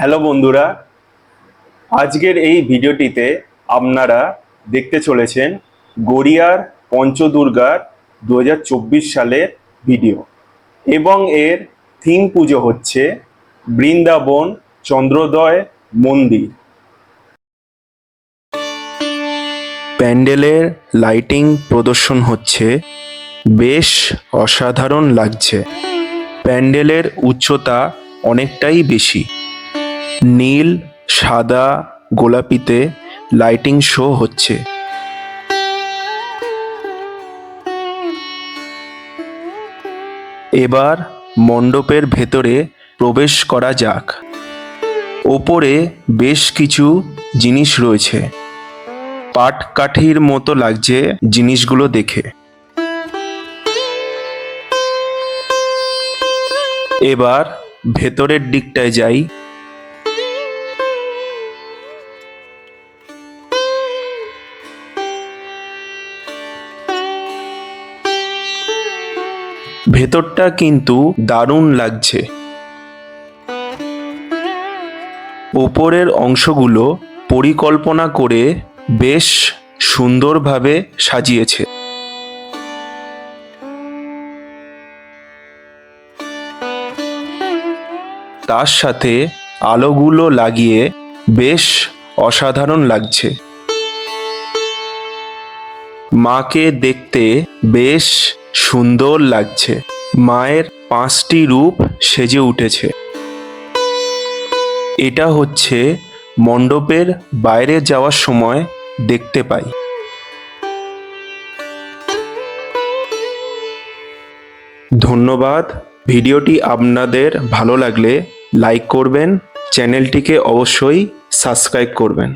Hello বন্ধুরা, আজকের এই ভিডিওটিতে আপনারা দেখতে চলেছেন গড়িয়ার পঞ্চদুর্গার দু হাজার চব্বিশ সালের ভিডিও এবং এর থিম পুজো হচ্ছে বৃন্দাবন চন্দ্রোদয় মন্দির। প্যান্ডেলের লাইটিং প্রদর্শন হচ্ছে, বেশ অসাধারণ লাগছে। প্যান্ডেলের উচ্চতা অনেকটাই বেশি। নীল, সাদা, গোলাপিতে লাইটিং শো হচ্ছে। এবার মণ্ডপের ভেতরে প্রবেশ করা যাক। ওপরে বেশ কিছু জিনিস রয়েছে। পাটকাঠির মতো লাগছে জিনিসগুলো দেখে। এবার ভেতরের দিকটায় যাই। ভেতরটা কিন্তু দারুণ লাগছে। ওপরের অংশগুলো পরিকল্পনা করে বেশ সুন্দরভাবে সাজিয়েছে। তার সাথে আলোগুলো লাগিয়ে বেশ অসাধারণ লাগছে। মাকে দেখতে বেশ সুন্দর লাগছে। মায়ের পাঁচটি রূপ সেজে উঠেছে। এটা হচ্ছে মণ্ডপের বাইরে যাওয়ার সময় দেখতে পাই। ধন্যবাদ। ভিডিওটি আপনাদের ভালো লাগলে লাইক করবেন। চ্যানেলটিকে অবশ্যই সাবস্ক্রাইব করবেন।